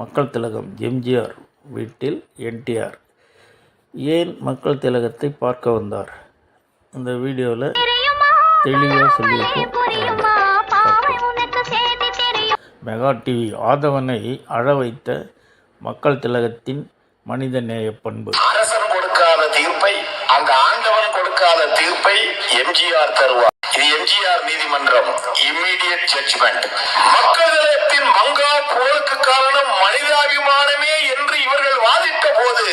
மக்கள் திலகம் எம்ஜிஆர் வீட்டில் என்டிஆர். ஏன் மக்கள் திலகத்தை பார்க்க வந்தார்? இந்த வீடியோவில் தெளிவாக சொல்லியிருக்கோம். மெகா டிவி ஆதவனை அழ வைத்த மக்கள் திலகத்தின் மனிதநேய பண்பு. அரசன் கொடுக்காத தீர்ப்பை அங்க ஆண்டவன் கொடுக்காத தீர்ப்பை எம்ஜிஆர் தருவார். எம்ஜிஆர் நீதிமன்றம் இம்மீடியட் ஜட்ஜ்மெண்ட் மக்களிடத்தின் மங்கா போருக்கு காரணம் மனிதாபிமானமே என்று இவர்கள் வாதிட்ட போது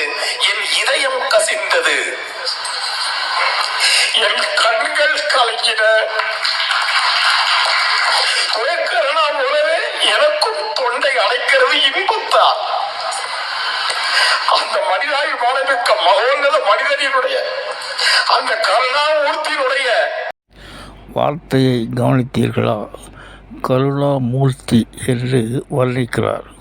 என் இதயம் கசிந்தது. என் கண்கள் கலங்கின. போலவே எனக்கும் தொண்டை அடைக்கிறது இன்பத்தான் அந்த மனிதாபிமானமிக்க மகோன்னத மனிதனினுடைய அந்த கருணாமூர்த்தியினுடைய வார்த்தையை கவனித்தீர்களா? கருணாமூர்த்தி என்று வர்ணிக்கிறார்.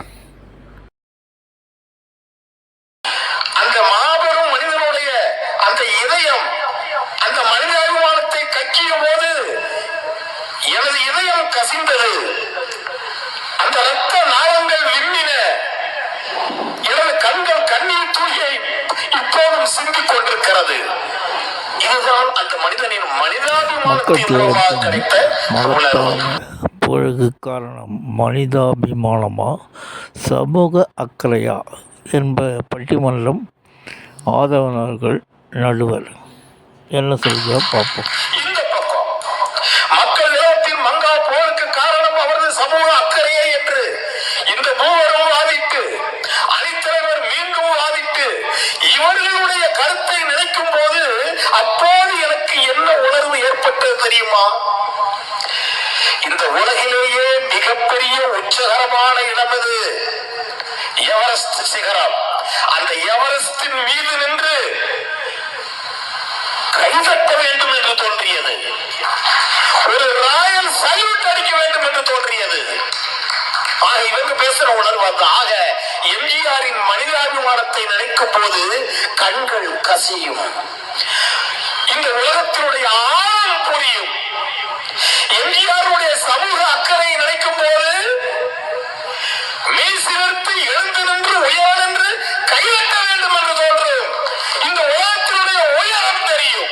இதுதான் அந்த மனிதனின் கிடைத்த உணர்வு புகழுக்கு காரணம் மனிதாபிமானமா? சமூக அக்கறையா? என்ப பட்டிமன்றம் ஆதவனர்கள் நடுவர். என்ன சொல்கிறா பார்ப்போம். உச்சகரமான இடம் இது. எவரெஸ்ட் சிகரம். அந்த எவரெஸ்டின் மீது நின்று கைதட்ட வேண்டும் என்று தோன்றியது. ஒரு ராயல் சல்யூட் அடிக்க வேண்டும் என்று தோன்றியது. ஆக இவங்க பேசுற உணர்வு அந்த ஆக எம்ஜிஆரின் மனிதாபிமானத்தை நினைக்கும் போது கண்கள் கசியும். இந்த உலகத்தினுடைய ஆழம் புரியும். எம்ஜிஆருடைய சமூக அக்கறையை நினைக்கும் போது கையெட்ட வேண்டும் என்று தோன்றும். இந்த உலகத்தினுடைய உயரம் தெரியும்.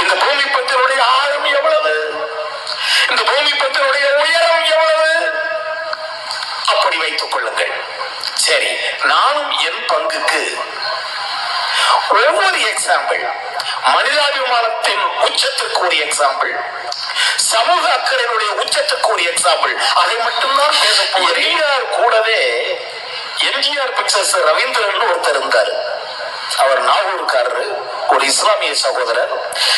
இந்த பூமி பத்தினுடைய ஆழம் எவ்வளவு? இந்த பூமி பத்தினுடைய உயரம் எவ்வளவு? அப்படி வைத்துக் கொள்ளுங்கள். சரி நானும் என் பங்குக்கு ஒவ்வொரு எக்ஸாம்பிள் மனிதாபிமானத்தின் உச்சத்திற்கு ஒரு எக்ஸாம்பிள் சமூக அக்கறையினுடைய உச்சத்துக்கு ஒரு எக்ஸாம்பிள் அதை மட்டும்தான் பேச போகிறேன். கூடவே எம்ஜிஆர் பிக்சர்ஸ் ரவீந்திரன் ஒருத்தர் இருந்தார். அவர் நாகூர்காரரு ஒரு இஸ்லாமிய சகோதரர்.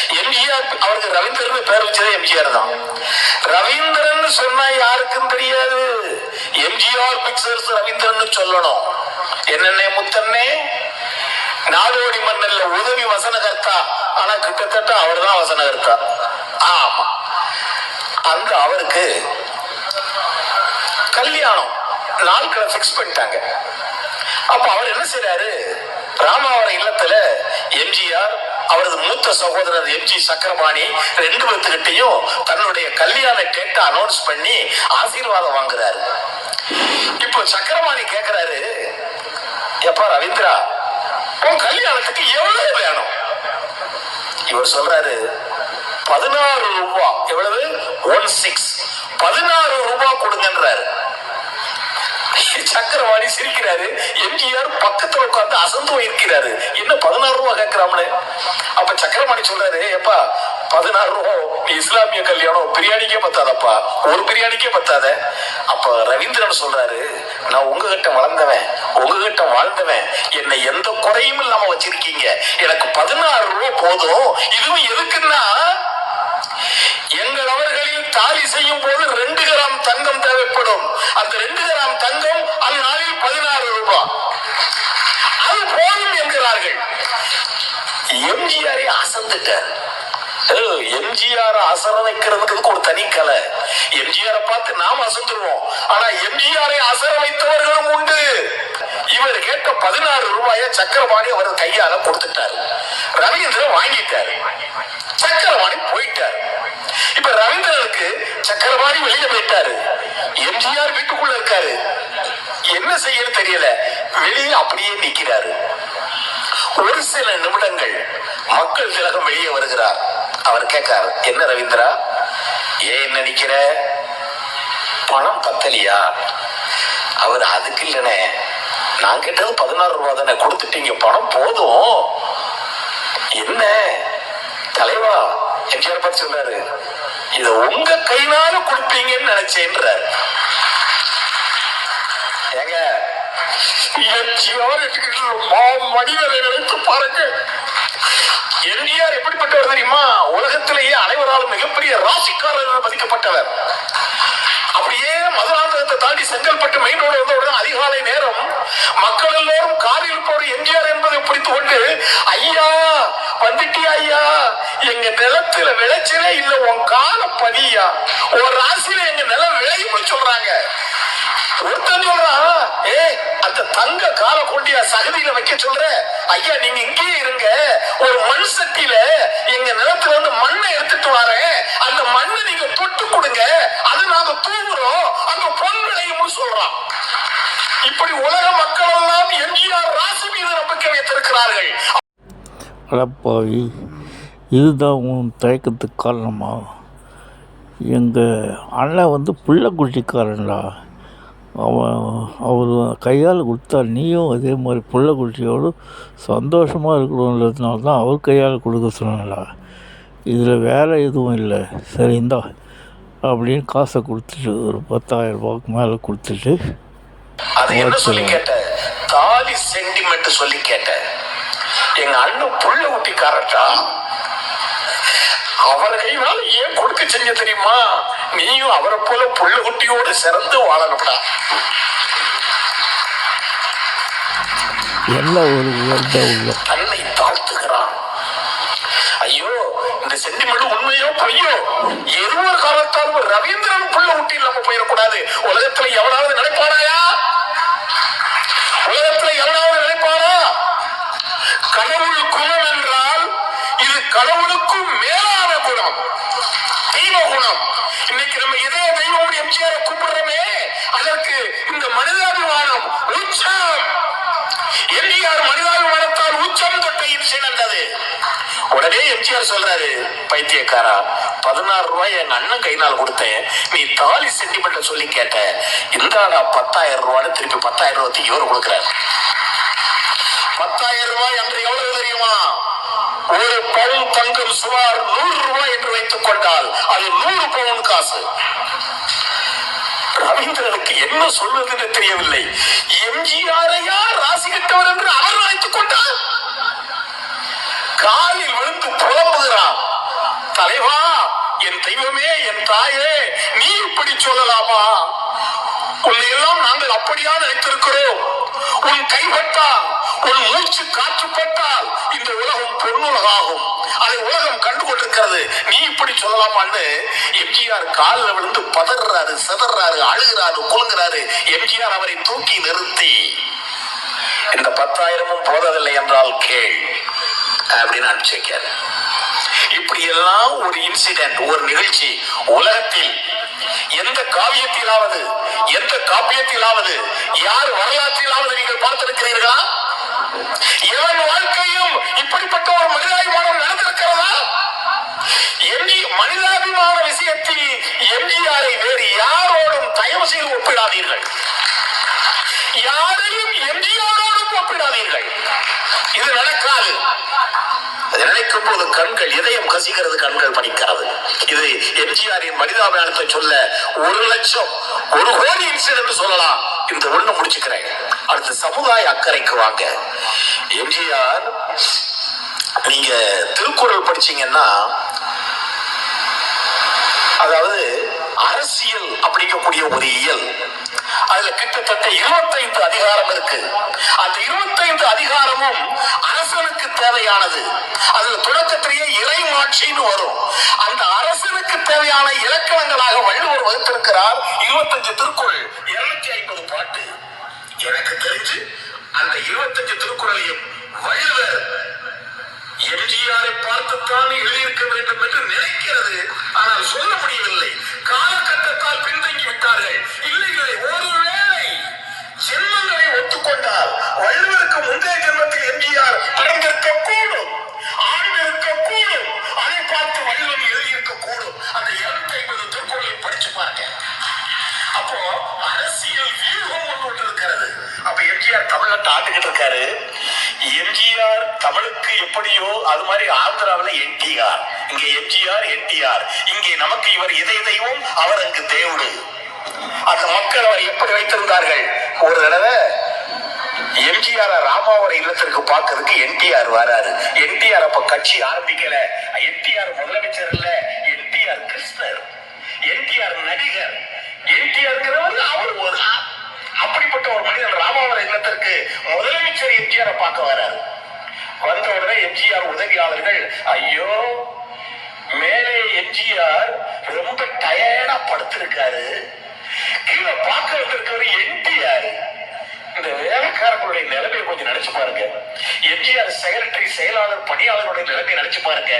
எம்ஜிஆர் அவருக்கு ரவீந்திரன் பேர் வச்சதே எம்ஜிஆர் தான். ரவீந்திரன் சொன்னா யாருக்கும் தெரியாது. எம்ஜிஆர் பிக்சர்ஸ் ரவீந்திரன் சொல்லணும். என்னென்ன முத்தன்னே நாடோடி மன்னல்ல உதவி வசனகர்த்தா. ஆனா கிட்டத்தட்ட அவர் தான் வசனகர்த்தா. ஆமா. அந்த அவருக்கு கல்யாணம். நாட்களை ஃபிக்ஸ் பண்ணிட்டாங்க. அப்ப அவர் என்ன செய்யறாரு ராமாவரம் இல்லத்துல எம்ஜிஆர் அவரது மூத்த சகோதரர் எம்ஜி சக்கரபாணி ரெண்டு பேர்த்துக்கிட்டையும் தன்னுடைய கல்யாண டேட்டை அனௌன்ஸ் பண்ணி ஆசீர்வாதம் வாங்குறாரு. இப்போ சக்கரபாணி கேக்குறாரு எப்பா ரவீந்திரா உன் கல்யாணத்துக்கு எவ்வளவு வேணும்? இவர் சொல்றாரு பதினாறு ரூபா. எவ்வளவு? ஒன் சிக்ஸ் பதினாறு ரூபா கொடுங்கன்றாரு. சக்கரவாணி சிரிக்கிறாரு. எம்ஜிஆர் பக்கத்துல உட்கார்ந்து அசந்து போயிருக்கிறாரு. என்ன பதினாறு ரூபா கேட்கிறாம்னு அப்ப சக்கரவாணி சொல்றாரு எப்பா பதினாறு ரூபா நீ இஸ்லாமிய கல்யாணம் பிரியாணிக்கே பத்தாதப்பா. ஒரு பிரியாணிக்கே பத்தாத. அப்ப ரவீந்திரன் சொல்றாரு நான் உங்ககிட்ட வளர்ந்தவன் உங்ககிட்ட வாழ்ந்தவன். என்னை எந்த குறையும் இல்லாம வச்சிருக்கீங்க. எனக்கு பதினாறு ரூபா போதும். இதுவும் எதுக்குன்னா எங்கள் அவர்களில் தாலி செய்யும் போது ரெண்டு கிராம் தங்கம் தேவைப்படும். அந்த ரெண்டு கிராம் தங்கம் அந்நாளில் பதினாறு ரூபாய் அது போதும் என்கிறார்கள். எம்ஜிஆரை அசந்துட்டார். எம்ஜிஆர் அசர வைக்கிறதுக்கு ஒரு தனி கலை. எம்ஜிஆரை பார்த்து நாம் அசந்துருவோம். ஆனா எம்ஜிஆரை அசர வைத்தவர்களும் உண்டு. இவர் கேட்ட பதினாறு ரூபாய சக்கரபாணி அவர் கையால கொடுத்துட்டாரு. ரவீந்திரன் வாங்கிட்டாரு. சக்கரபாணி போயிட்டார். இப்ப ரவீந்திரனுக்கு சக்கரவாரி வெளியே போயிட்டாரு. எம்ஜிஆர் வீட்டுக்குள்ள இருக்காரு. என்ன செய்யன்னு தெரியல. வெளியே அப்படியே நிக்கிறாரு. ஒரு சில நிமிடங்கள் மக்கள் திலகம் வெளியே வருகிறார். அவர் கேட்கார் என்ன ரவீந்திரா? ஏன் என்ன நிக்கிற? பணம் பத்தலையா? அவர் அதுக்கு இல்லனே நான் கேட்டது பதினாறு ரூபா தானே. கொடுத்துட்டீங்க. பணம் போதும். என்ன? தலைவா எம்ஜிஆர் பார்த்து சொல்றாரு இத உங்க கைனால கொடுப்பீங்கன்னு நினைச்சேன்றார். ஏங்க எம்ஜிஆர் என்கிற மா- மனிதரை நினைத்து பாருங்க. எம்ஜிஆர் எப்படிப்பட்டவர் தெரியுமா? உலகத்திலேயே அனைவராலும் மிகப்பெரிய ராசிக்காரர் மதிக்கப்பட்டவர் அப்படியே மதுராந்தகத்தை தாண்டி செங்கல்பட்டு மெயின் ரோடு வந்தவுடன் அதிகாலை நேரம் மக்கள் எல்லோரும் காரில் போற எம்ஜிஆர் என்பதை பிடித்து கொண்டு ஐயா வந்துட்டியா ஐயா? எங்க நிலத்துல விளைச்சலே இல்ல உன் கால பதியா ஒரு ராசியில எங்க நிலம் விளையும்னு சொல்றாங்க. ஒருத்தன் சொல்றான் ஏ அந்த தங்க கால கொண்டியா சகதியில வைக்க சொல்ற? ஐயா நீங்க இங்கேயே இருங்க. ஒரு மண் சட்டியில எங்க நிலத்துல வந்து மண்ணை எடுத்துட்டு வரேன். அந்த மண்ணை நீங்க தொட்டு கொடுங்க. அது நாங்க தூங்குறோம் அந்த பொன் விளையும்னு சொல்றான். இப்படி உலக மக்கள் எல்லாம் எம்ஜிஆர் ராசி மீது நம்பிக்கை வைத்திருக்கிறார்கள். அடப்பாவி இதுதான் உன் தயக்கத்துக்கு காரணமா? எங்கள் அண்ணன் வந்து புள்ளக்குட்டிக்காரன்டா. அவர் கையால் கொடுத்தா நீயும் அதே மாதிரி புள்ளக்குட்டியோடு சந்தோஷமாக இருக்கணுன்றதுனால தான் அவர் கையால் கொடுக்க சொன்னேன்டா இதில் வேறு எதுவும் இல்லை. சரி இந்தா அப்படின்னு காசை கொடுத்துட்டு ஒரு பத்தாயிரம் ரூபாய்க்கு மேலே கொடுத்துட்டு சொல்லி கேட்ட தாலி சென்டிமெண்ட் சொல்லி கேட்ட எங்க அண்ணன் புள்ள ஊட்டிக்காரட்டா அவர் கையினால ஏன் கொடுக்க செஞ்ச தெரியுமா? நீயும் அவரை போல புள்ள குட்டியோடு சிறந்து வாழணும்டா. எல்லாம் ஒரு உயர்ந்த உள்ள தன்னை தாழ்த்துகிறான். ஐயோ இந்த சென்டிமெண்ட் உண்மையோ பொய்யோ? ஒரு காலத்தால் ரவீந்திரன் புள்ள ஊட்டி இல்லாம போயிடக்கூடாது. உலகத்துல எவனாவது நினைப்பானாயா உடனே எம்ஜிஆர் சொல்றாரு பைத்தியக்காரா பதினாறு ரூபாய் எங்க அண்ணன் கைனால் கொடுத்தேன். நீ தாலி சென்டிமெண்ட் சொல்லி கேட்ட இந்தாடா பத்தாயிரம் ரூபான்னு திருப்பி பத்தாயிரம் ரூபாய் இவர் கொடுக்குறாரு. பத்தாயிரம் ரூபாய் அன்று எவ்வளவு தெரியுமா? ஒரு பவுன் தங்கம் சுமார் நூறு ரூபாய் என்று வைத்துக் கொண்டால் அது நூறு பவுன் காசு. ரவீந்திரனுக்கு என்ன சொல்வதென்று தெரியவில்லை. எம்ஜிஆரையா ராசி கட்டவர் என்று அவர் நினைத்துக் கொண்டார் காலில் விழுந்து புலம்புகிறான். தலைவா என் தெய்வமே என் தாயே நீ இப்படி சொல்லலாமா? உன்னை எல்லாம் நாங்கள் அப்படியா நினைத்திருக்கிறோம். உன் கைப்பட்டால் உன் மூச்சு காற்றுப்பட்டால் இந்த உலகம் பொன்னுலகாகும். அதை உலகம் கண்டு கொண்டிருக்கிறது நீ இப்படி சொல்லலாமான்னு எம்ஜிஆர் காலில் விழுந்து பதறாரு சிதறாரு அழுகிறாரு குலுங்குறாரு. எம்ஜிஆர் அவரை தூக்கி நிறுத்தி. இந்த பத்தாயிரமும் போதவில்லை என்றால் கேள். அப்படின்னு அனுப்பிச்சு வைக்காரு இப்படி எல்லாம் ஒரு இன்சிடென்ட் ஒரு நிகழ்ச்சி உலகத்தில் எந்த காவியத்திலாவது எந்த காப்பியத்திலாவது யார் வரலாற்றிலாவது நீங்கள் பார்த்திருக்கிறீர்களா? எவன் வாழ்க்கையும் இப்படிப்பட்ட ஒரு மனிதாபிமானம் நடந்திருக்கிறதா? எம்ஜி மனிதாபிமான விஷயத்தில் எம்ஜிஆரை வேறு யாரோடும் தயவு செய்து ஒப்பிடாதீர்கள். யார் நினைக்கும் போது கண்கள் இதயம் கசிகிறது கண்கள் படிக்கிறது இது எம்ஜிஆரின் மனிதாபியானத்தை சொல்ல ஒரு லட்சம் ஒரு கோடி இன்சிடென்ட் சொல்லலாம். இந்த ஒண்ணு முடிச்சுக்கிறேன். அடுத்து சமுதாய அக்கறைக்கு வாங்க. எம்ஜிஆர் நீங்க திருக்குறள் படிச்சீங்கன்னா அதாவது அரசியல் அப்படிங்கக்கூடிய ஒரு இயல். அதுல கிட்டத்தட்ட இருபத்தைந்து அதிகாரம் இருக்கு. அந்த இருபத்தைந்து அதிகாரமும் அரசனுக்கு தேவையானது. அதுல தொடக்கத்திலேயே இறைமாட்சின்னு வரும். அந்த அரசனுக்கு தேவையான இலக்கணங்களாக வள்ளுவர் வகுத்திருக்கிறார் இருபத்தஞ்சு திருக்குறள். இருநூத்தி ஐம்பது பாட்டு. எனக்கு தெரிஞ்சு அந்த இருபத்தஞ்சு திருக்குறளையும் வள்ளுவர் எம்ஜிஆரை பார்த்துத்தான் எழுதியிருக்க வேண்டும் என்று நினைக்கிறது. ஆனால் சொல்ல முடியவில்லை. காலகட்டத்தால் பின்தங்கி விட்டார்கள் இல்லை இல்லை. ஒருவேளை ஜென்மங்களை ஒத்துக்கொண்டால் வள்ளுவருக்கு முந்தைய ஜென்மத்தில் எம்ஜிஆர் பிறந்திருக்க கூடும் ஆழ்ந்திருக்க கூடும் அதை பார்த்து வள்ளுவன் எழுதியிருக்க கூடும் அந்த இருநூத்தி ஐம்பது திருக்குறளை படிச்சு பாருங்க. அப்போ அரசியல் வியூகம் ஒன்று இருக்கிறது. அப்ப எம்ஜிஆர் தமிழ்நாட்டை ஆண்டுகிட்டு இருக்காரு. எம்ஜிஆர் தமிழுக்கு எப்படியோ அது மாதிரி ஆந்திராவுல என்டிஆர் இங்க எம்ஜிஆர் என்டிஆர் இங்கே நமக்கு இவர் இதை தெய்வம் அவர் அங்கு தேவுடு. அந்த மக்கள் அவர் எப்படி வைத்திருந்தார்கள். ஒரு தடவை எம்ஜிஆர் ராமாவோட இல்லத்திற்கு பார்க்கறதுக்கு என்டிஆர் வராரு. என்டிஆர் அப்ப கட்சி ஆரம்பிக்கல. என்டிஆர் முதலமைச்சர் இல்ல. என்டிஆர் கிருஷ்ணர். என்டிஆர் நடிகர். என்டிஆர் அப்படிப்பட்ட ஒரு மனிதன் ராமாவர இல்லத்திற்கு முதலமைச்சர் எம்ஜிஆர் பார்க்க வராரு. வந்த உடனே எம்ஜிஆர் உதவியாளர்கள் ஐயோ மேலே எம்ஜிஆர் ரொம்ப டயர்டா படுத்திருக்காரு. கீழே பார்க்க வந்திருக்கவர் என்டிஆர் இந்த வேலைக்காரர்களுடைய நிலைமையை கொஞ்சம் நினைச்சு பாருங்க. எம்ஜிஆர் செக்ரட்டரி செயலாளர் பணியாளர்களுடைய நிலைமையை நினைச்சு பாருங்க.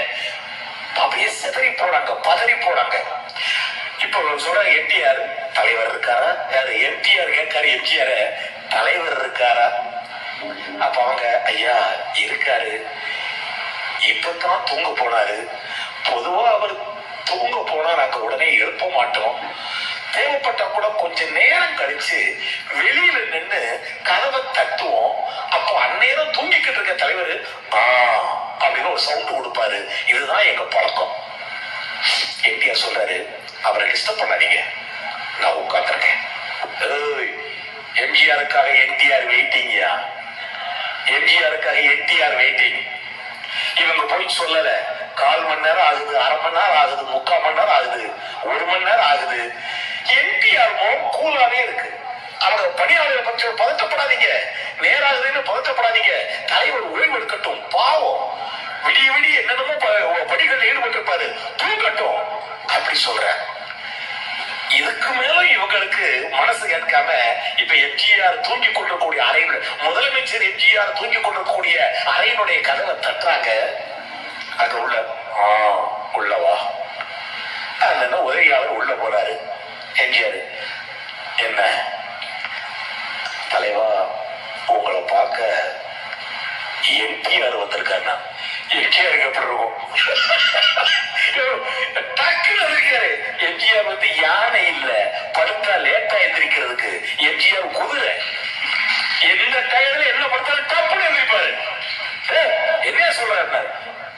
அப்படியே சிதறி போனாங்க பதறி போனாங்க. இப்போ சொல்ற என்டிஆர் தலைவர் இருக்காரா? யாரு எம்ஜிஆர் கேட்காரு எம்ஜிஆர் தலைவர் இருக்காரா? அப்ப அவங்க ஐயா இருக்காரு. இப்பதான் தூங்க போனாரு. பொதுவா அவர் தூங்க போனா நாங்க உடனே எழுப்ப மாட்டோம். தேவைப்பட்டா கூட கொஞ்ச நேரம் கழிச்சு வெளியில நின்று கதவை தட்டுவோம். அப்போ அந்நேரம் தூங்கிக்கிட்டு இருக்க தலைவர் ஆ அப்படின்னு ஒரு சவுண்ட் கொடுப்பாரு. இதுதான் எங்க பழக்கம். என்டிஆர் சொல்றாரு அவரை டிஸ்டர்ப் பண்ணாதீங்க. நான் உட்காந்துருக்கேன் எம்ஜிஆருக்காக என்டிஆர் வெயிட்டிங்கயா எம்ஜிஆருக்காக என்டிஆர் வெயிட்டிங். இவங்க போய் சொல்லல. கால் மணி நேரம் ஆகுது அரை மணி நேரம் ஆகுது முக்கால் மணி நேரம் ஆகுது ஒரு மணி நேரம் ஆகுது. என்டிஆர் மோம் கூலாவே இருக்கு. அவங்க பணியாளர்கள் பற்றி பதட்டப்படாதீங்க. நேராகுதுன்னு பதட்டப்படாதீங்க. தலைவர் ஓய்வு எடுக்கட்டும் பாவம். விடிய விடிய என்னென்னமோ ப- படிகளில் ஈடுபட்டிருப்பாரு. தூக்கட்டும் அப்படி சொல்றேன். இதுக்கு மேல இவங்களுக்கு மனசு கேட்காம இப்ப எம்ஜிஆர் தூங்கி கொண்டிருக்கூடிய அறையில் முதலமைச்சர் எம்ஜிஆர் தூங்கி கொண்டிருக்கக்கூடிய அறையினுடைய கதவை தட்டுறாங்க. அங்க உள்ள ஆ உள்ளவா அந்த உதவியாளர் உள்ள போறாரு. எம்ஜிஆர். என்ன? தலைவா உங்களை பார்க்க எம்ஜிஆர் வந்திருக்காருன்னா எம்ஜிஆருக்கு எப்படி இருக்கும்? டக்குன்னு இருக்காரு எம்ஜிஆர் வந்து யானை இல்ல. படுத்தா லேட்டா எந்திரிக்கிறதுக்கு. எம்ஜிஆர் குதிரை. எந்த டயர்ல என்ன படுத்தாலும் டப்புன்னு எந்திரிப்பாரு ஏய், என்ன சொல்றாரு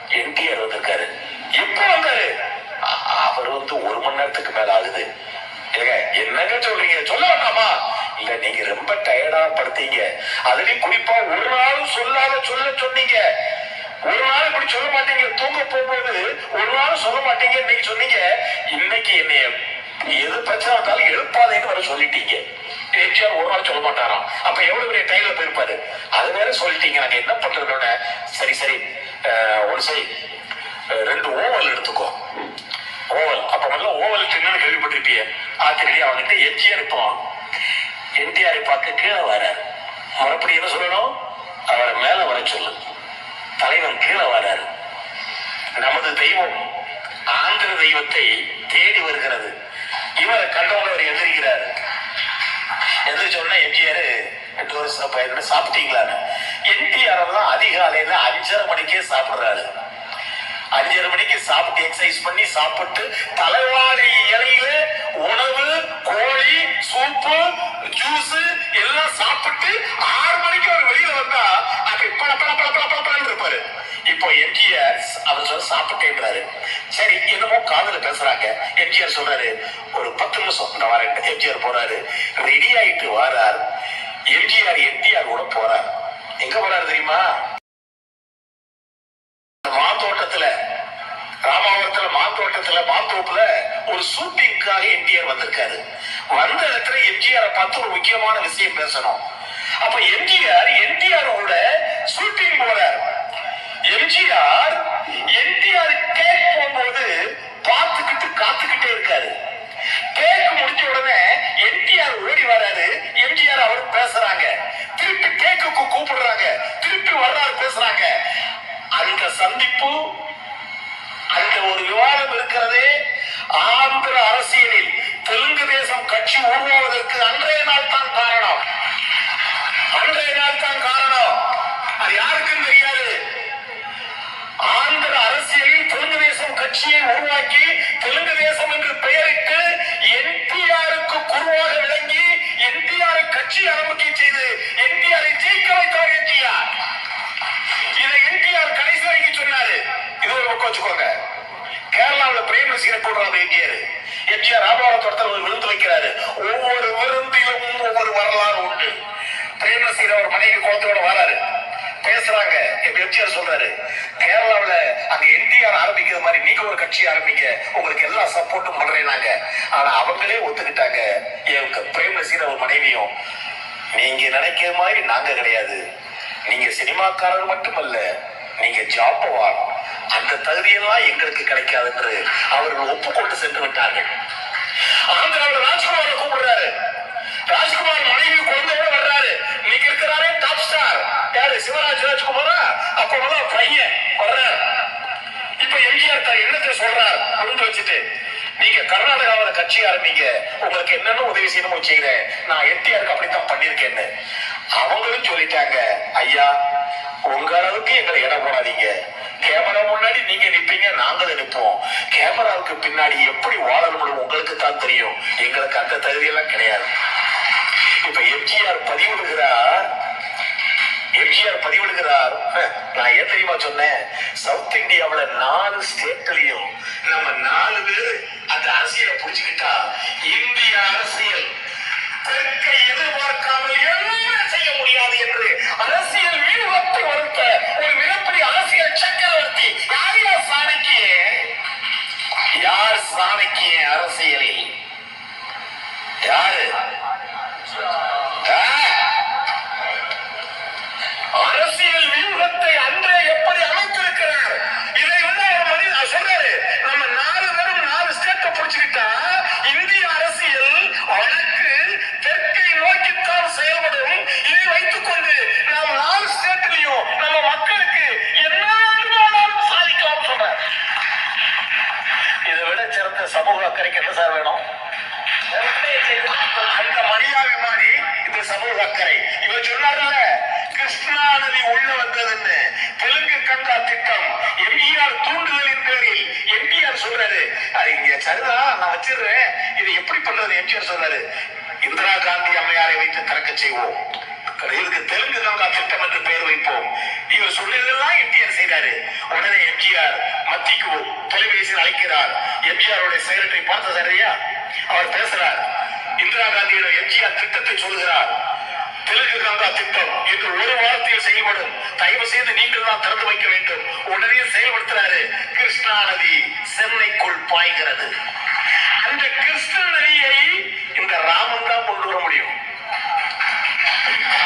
என்டிஆர் வந்திருக்காரு. எப்ப வந்தாரு? அ- அவர் வந்து ஒரு மணி நேரத்துக்கு மேல ஆகுது. ஏங்க என்னங்க சொல்றீங்க? சொல்ல வேண்டாமா? இல்ல நீங்க ரொம்ப டயர்டா படுத்தீங்க. அதுலயும் குறிப்பா ஒரு நாளும் சொல்லாத சொல்ல சொன்னீங்க. ஒரு நாள் இப்படி சொல்ல மாட்டீங்க. தூங்க போகும்போது ஒரு நாள் சொல்ல மாட்டீங்க இன்னைக்கு சொன்னீங்க. இன்னைக்கு என்னைய எது பிரச்சனை வந்தாலும் எழுப்பாதேன்னு வர சொல்லிட்டீங்க. எம்ஜிஆர் ஒரு நாள் சொல்ல மாட்டாராம். அப்ப எவ்வளவு பெரிய டைம்ல போயிருப்பாரு? அது வேற சொல்லிட்டீங்க. நாங்க என்ன பண்றதுன்னு? சரி சரி. ஒரு சரி ரெண்டு ஓவல் எடுத்துக்கோ. ஓவல். அப்ப முதல்ல ஓவல் என்னன்னு கேள்விப்பட்டிருப்பிய. ஆத்திரியா அவன்கிட்ட எம்ஜிஆர் இப்போ என்டிஆரை பார்க்க கீழே வர மறுபடியும் என்ன சொல்லணும்? அவரை மேல வர சொல்லு. தலைவன் கீழே வராரு. நமது தெய்வம் ஆந்திர தெய்வத்தை தேடி வருகிறது. இவரை கண்டவங்க அவர் எந்திரிக்கிறாரு. எந்திரிச்ச உடனே எம்ஜிஆர் டோர் பயிரோட சாப்பிட்டீங்களான்னு என்டிஆர் எல்லாம் அதிகாலையில அஞ்சரை மணிக்கே சாப்பிடுறாரு. அஞ்சரை மணிக்கு சாப்பிட்டு எக்ஸசைஸ் பண்ணி சாப்பிட்டு தலைவாழை இலையில உணவு கோழி சூப்பு ஜூஸ் எல்லாம் சாப்பிட்டு ஆறு மணிக்கு அவர் வெளியில வந்தா அப்படி பல பல பல பல பல இருப்பாரு. இப்போ எம்ஜிஆர் அவர் சொல்ல சாப்பிட்டேன்றாரு. சரி என்னமோ காதல பேசுறாங்க. எம்ஜிஆர் சொல்றாரு ஒரு பத்து நிமிஷம் நான் வரேன். எம்ஜிஆர் போறாரு. ரெடி ஆயிட்டு வாரார். எம்ஜிஆர் எம்ஜிஆர் கூட போறார். எங்க போறாரு தெரியுமா? மாத்தோட்டத்துல ராமாவரத்துல மாத்தோட்டத்துல மாத்தோப்புல ஒரு ஷூட்டிங்காக எம்ஜிஆர் வந்திருக்காரு. வந்த இடத்துல எம்ஜிஆர் பார்த்து ஒரு முக்கியமான விஷயம் பேசணும். அப்ப எம்ஜிஆர் என்டிஆரோட ஷூட்டிங் போறார். எம்ஜிஆர் என்டிஆர் கேக் போகும்போது பார்த்துக்கிட்டு காத்துக்கிட்டே இருக்காரு. கேக் முடிஞ்ச உடனே என்டிஆர் ஓடி வராரு. எம்ஜிஆர் அவர் பேசுறாங்க. திருப்பி கேக்குக்கு கூப்பிடுறாங்க. திருப்பி வர்றாரு பேசுறாங்க. அந்த சந்திப்பு அந்த ஒரு விவாதம் இருக்கிறதே ஆந்திர அரசியலில் தெலுங்கு தேசம் கட்சி உருவாவதற்கு அன்றைய நாள் தான் காரணம். அன்றைய நாள் தான் காரணம். அது யாருக்கும் தெரியாது. ஆந்திர அரசியலில் தெலுங்கு தேசம் கட்சியை உருவாக்கி தெலுங்கு தேசம் என்று பெயரிட்டு என்டிஆருக்கு குருவாக விளங்கி என்டிஆரை கட்சி ஆரம்பிக்க செய்து என்டிஆரை ஜெயிக்க வைத்தவர் என்டிஆர். இதை என்டிஆர் கடைசி வரைக்கும் சொன்னாரு. இது ஒரு பக்கம் வச்சுக்கோங்க. கேரளாவில் பிரேம் ரசிகரை போடுறாரு என்டிஆர் எம்ஜிஆர் ராமநாதத்தோட்டத்தில் ஒரு விருந்து வைக்கிறாரு. ஒவ்வொரு விருந்திலும் ஒவ்வொரு வரலாறு உண்டு. பிரேம் ரசிகர் அவர் மனைவி குழந்தையோட வராரு. பேசுறாங்க. இப்ப எம்ஜிஆர் சொல்றாரு கேரளாவில் அங்க என்டிஆர் ஆரம்பிக்கிற மாதிரி நீங்க ஒரு கட்சி ஆரம்பிங்க. உங்களுக்கு எல்லா சப்போர்ட்டும் பண்றேன் நாங்க ஆனா அவங்களே ஒத்துக்கிட்டாங்க. என் பிரேம் ரசிகர் அவர் மனைவியும். நீங்க நினைக்கிற மாதிரி நாங்க கிடையாது. நீங்க சினிமாக்காரர் மட்டுமல்ல நீங்க ஜாப்பவான் அந்த தகுதியெல்லாம் எங்களுக்கு கிடைக்காது என்று அவர்கள் ஒப்புக்கொண்டு சென்று விட்டார்கள். ஆந்திராவில் ராஜ்குமார் கூப்பிடுறாரு. ராஜ்குமார் மனைவி குழந்தையோட வர்றாரு. இன்னைக்கு இருக்கிறாரே டாப் ஸ்டார் யாரு? சிவராஜ் ராஜ்குமாரா? அப்ப பையன் வர்றாரு. இப்ப எம்ஜிஆர் தான் என்னத்தை சொல்றார். அப்படின்னு வச்சுட்டு நீங்க கர்நாடகாவில கட்சி ஆரம்பிங்க உங்களுக்கு என்னென்ன உதவி செய்யணும் செய்யறேன். நான் எட்டியாருக்கு அப்படித்தான் பண்ணிருக்கேன்னு அவங்களும் சொல்லிட்டாங்க ஐயா உங்க அளவுக்கு எங்களை இடம் போடாதீங்க. கேமரா முன்னாடி நீங்க நிப்பீங்க நாங்களும் நிற்போம் கேமராவுக்கு பின்னாடி எப்படி வாழணும்னு உங்களுக்கு தான் தெரியும். எங்களுக்கு அந்த தகுதியெல்லாம் கிடையாது. இப்ப எம்ஜிஆர் பதிவிடுகிறார். எம்ஜிஆர் பதிவிடுகிறார். நான் ஏன் தெரியுமா சொன்னேன்? சவுத் இந்தியாவில நாலு ஸ்டேட்லயும் நம்ம நாலு பேர் அந்த அரசியலை புரிஞ்சுக்கிட்டா இந்திய அரசியல் தெற்கை எதிர்பார்க்காமல் என்ன செய்ய முடியாது என்று அரசியல் வியூகத்தை வகுத்த ஒரு மிகப்பெரிய அரசியல் சக்கரவர்த்தி யார் யார் சாணக்கிய? யார் சாணக்கிய அரசியலில்? யாரு? இந்த இவர் சொன்னார்ல கிருஷ்ணா நதி உள்ள வந்ததுன்னு. தெலுங்கு கங்கா திட்டம். எம்ஜிஆர் தூண்டுதலின் பேரில் எம்ஜிஆர் சொல்றாரு. அது இங்க சரிதான் நான் வச்சிடுறேன். இது எப்படி பண்றது எம்ஜிஆர் சொல்றாரு. இந்திரா காந்தி அம்மையாரை வைத்து திறக்க செய்வோம். இதுக்கு தெலுங்கு கங்கா திட்டம் என்று பெயர் வைப்போம். இவர் சொல்லியதெல்லாம் எம்ஜிஆர் செய்தாரு. உடனே எம்ஜிஆர் மத்திக்கு தொலைபேசியில் அழைக்கிறார். எம்ஜிஆருடைய செக்ரட்டரி பார்த்த சரியா? அவர் பேசுறார். இந்திரா காந்தியிடம் எம்ஜிஆர் திட்டத்தை சொல்கிறார். தெலுங்கு கங்கா திட்டம் இன்று ஒரு வாரத்தில் செயல்படும் தயவு செய்து நீங்கள் தான் திறந்து வைக்க வேண்டும். உடனே செயல்படுத்துறாரு. கிருஷ்ணா நதி சென்னைக்குள் பாய்கிறது. அந்த கிருஷ்ண நதியை இந்த ராமன் தான் கொண்டு வர முடியும்.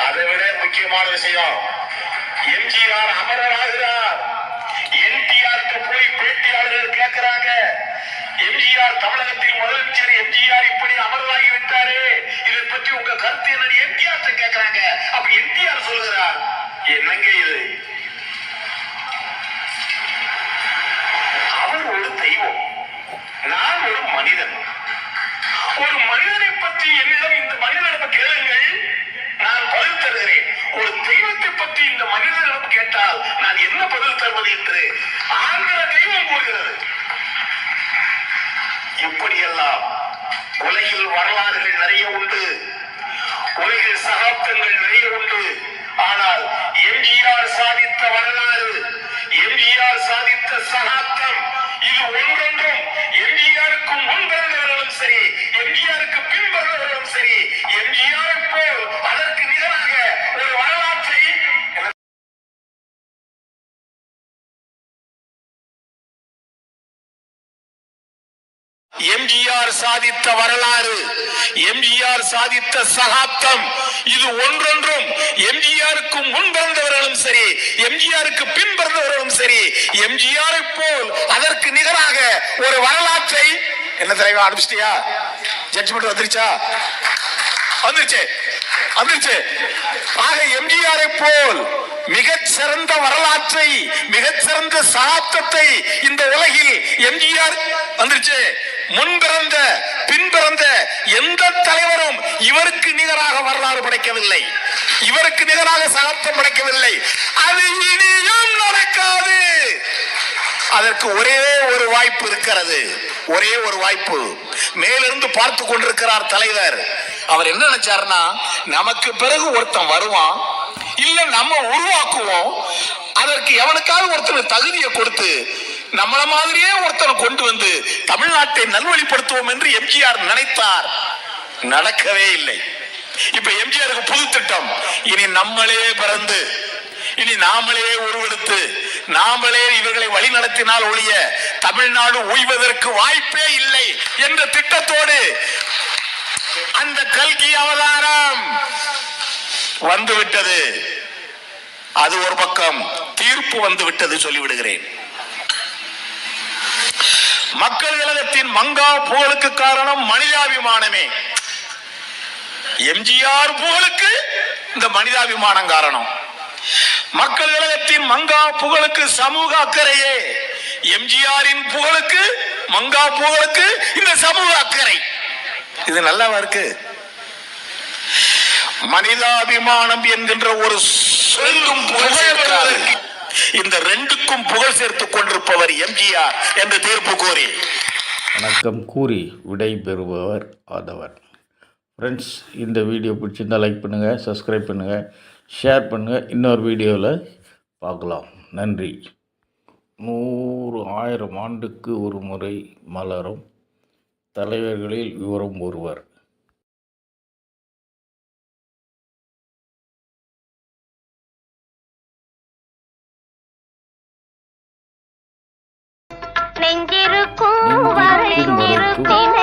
அதை விட முக்கியமான விஷயம் எம்ஜிஆர் அமரராகிறார் என்டிஆர் போய் பேட்டியாளர்கள் கேட்கிறாங்க. எம்ஜிஆர் தமிழகத்தில் முதலமைச்சர் எம்ஜிஆர் இப்படி அமரராகி விட்டாரு பற்றி உங்க கருத்து என்ன எம்ஜிஆர் கேட்கிறாங்க அப்ப எம்ஜிஆர் சொல்லுகிறார் என்னங்க இது? சகாப்தங்கள் நிறைய உண்டு. ஆனால் எம்ஜிஆர் சாதித்த வரலாறு எம்ஜிஆர் சாதித்த சகாப்தம் இது ஒன்றொன்றும் எம்ஜிஆருக்கு முன் பிறந்தவர்களும் சரி எம்ஜிஆருக்கு பின் பிறந்தவர்களும் சரி எம்ஜிஆரை போல் அதற்கு நிகராக ஒரு வரலாற்றை என்ன தலைவா ஆரம்பிச்சிட்டியா ஜட்ஜ்மெண்ட் வந்துருச்சா? வந்துருச்சு. வந்துருச்சு. ஆக எம்ஜிஆரை போல் மிகச்சிறந்த வரலாற்றை மிகச்சிறந்த சிறந்த சகாப்தத்தை இந்த உலகில் எம்ஜிஆர் வந்துருச்சு. முன் பிறந்த பின் பிறந்த எந்த தலைவரும் இவருக்கு நிகராக வரலாறு படைக்கவில்லை. இவருக்கு நிகராக சகாப்தம் படைக்கவில்லை. அது இனியும் நடக்காது. அதற்கு ஒரே ஒரு வாய்ப்பு இருக்கிறது. ஒரே ஒரு வாய்ப்பு. மேலிருந்து பார்த்து கொண்டிருக்கிறார் தலைவர். அவர் என்ன நினைச்சாருன்னா நமக்கு பிறகு ஒருத்தன் வருவான். இல்ல நம்ம உருவாக்குவோம். அதற்கு எவனுக்காவது ஒருத்தர் தகுதியை கொடுத்து நம்மள மாதிரியே ஒருத்தனை கொண்டு வந்து தமிழ்நாட்டை நல்வழிப்படுத்துவோம் என்று எம்ஜிஆர் நினைத்தார். நடக்கவே இல்லை. இப்ப எம்ஜிஆருக்கு புது திட்டம். இனி நம்மளே பிறந்து இனி நாமளே உருவெடுத்து நாமளே இவர்களை வழி நடத்தினால் ஒழிய தமிழ்நாடு ஓய்வதற்கு வாய்ப்பே இல்லை என்ற திட்டத்தோடு அந்த கல்கி அவதாரம் வந்துவிட்டது. அது ஒரு பக்கம் தீர்ப்பு வந்து விட்டது சொல்லிவிடுகிறேன். மக்கள் கழகத்தின் மங்கா புகழுக்கு காரணம் மனிதாபிமானமே. எம்ஜிஆர் புகழுக்கு இந்த மனிதாபிமானம் காரணம். மக்கள் கழகத்தின் மங்கா புகழுக்கு சமூக அக்கறையே. எம்ஜிஆரின் புகழுக்கு மங்கா புகழுக்கு இந்த சமூக அக்கறை. இது நல்லாவா இருக்கு? மனிதாபிமானம் என்கின்ற ஒரு சொல்லும் புகழ் இந்த ரெண்டுக்கும் புகழ் சேர்த்துக் கொண்டிருப்பவர் எம்ஜிஆர் என்று தீர்ப்பு கோரி வணக்கம் கூறி விடை பெறுபவர் ஃப்ரெண்ட்ஸ் இந்த வீடியோ பிடிச்சிருந்தா லைக் பண்ணுங்கள் சப்ஸ்கிரைப் பண்ணுங்கள் ஷேர் பண்ணுங்கள் இன்னொரு வீடியோவில் பார்க்கலாம். நன்றி. நூறு ஆயிரம் ஆண்டுக்கு ஒரு முறை மலரும் தலைவர்களில் இவரும் ஒருவர். நெஞ்சிருக்கும் நெஞ்சிருக்கும்